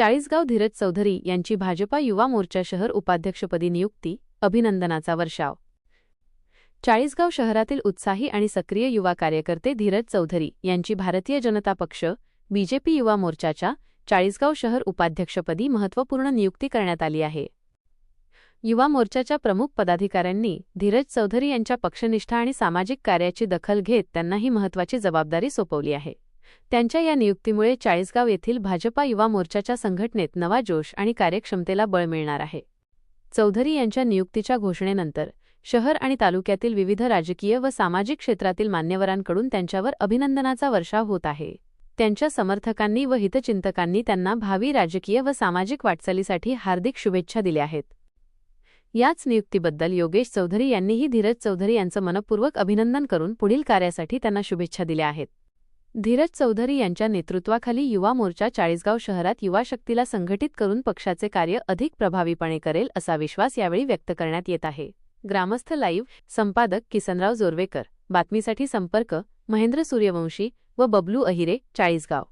चाळीसगाव धीरज चौधरी यांची भाजपा युवा मोर्चा शहर उपाध्यक्षपदी नियुक्ती अभिनंदनाचा वर्षाव. चाळीसगाव शहरातील उत्साही आणि सक्रिय युवा कार्यकर्ते धीरज चौधरी यांची भारतीय जनता पक्ष बीजेपी युवा मोर्चाच्या चाळीसगाव शहर उपाध्यक्षपदी महत्त्वपूर्ण नियुक्ती करण्यात आली आहे. युवा मोर्चाच्या प्रमुख पदाधिकाऱ्यांनी धीरज चौधरी यांच्या पक्षनिष्ठा आणि सामाजिक कार्याची दखल घेत त्यांना ही महत्त्वाची जबाबदारी सोपवली आहे. त्यांच्या या नियुक्तीमुळे चाळीसगाव येथील भाजपा युवा मोर्चाच्या संघटनेत नवा जोश आणि कार्यक्षमतेला बळ मिळणार आहे. चौधरी यांच्या नियुक्तीच्या घोषणेनंतर शहर आणि तालुक्यातील विविध राजकीय व सामाजिक क्षेत्रातील मान्यवरांकडून त्यांच्यावर अभिनंदनाचा वर्षाव होत आहे. त्यांच्या समर्थकांनी व हितचिंतकांनी त्यांना भावी राजकीय व सामाजिक वाटचालीसाठी हार्दिक शुभेच्छा दिल्या आहेत. याच नियुक्तीबद्दल योगेश चौधरी यांनीही धीरज चौधरी यांचं मनपूर्वक अभिनंदन करून पुढील कार्यासाठी त्यांना शुभेच्छा दिल्या आहेत. धीरज चौधरी यांच्या नेतृत्वाखाली युवा मोर्चा चाळीसगाव शहरात युवा शक्तीला संघटित करून पक्षाचे कार्य अधिक प्रभावीपणे करेल असा विश्वास यावेळी व्यक्त करण्यात येत आहे. ग्रामस्थ लाईव्ह संपादक किसनराव जोरवेकर. बातमीसाठी संपर्क महेंद्र सूर्यवंशी व बबलू अहिरे चाळीसगाव.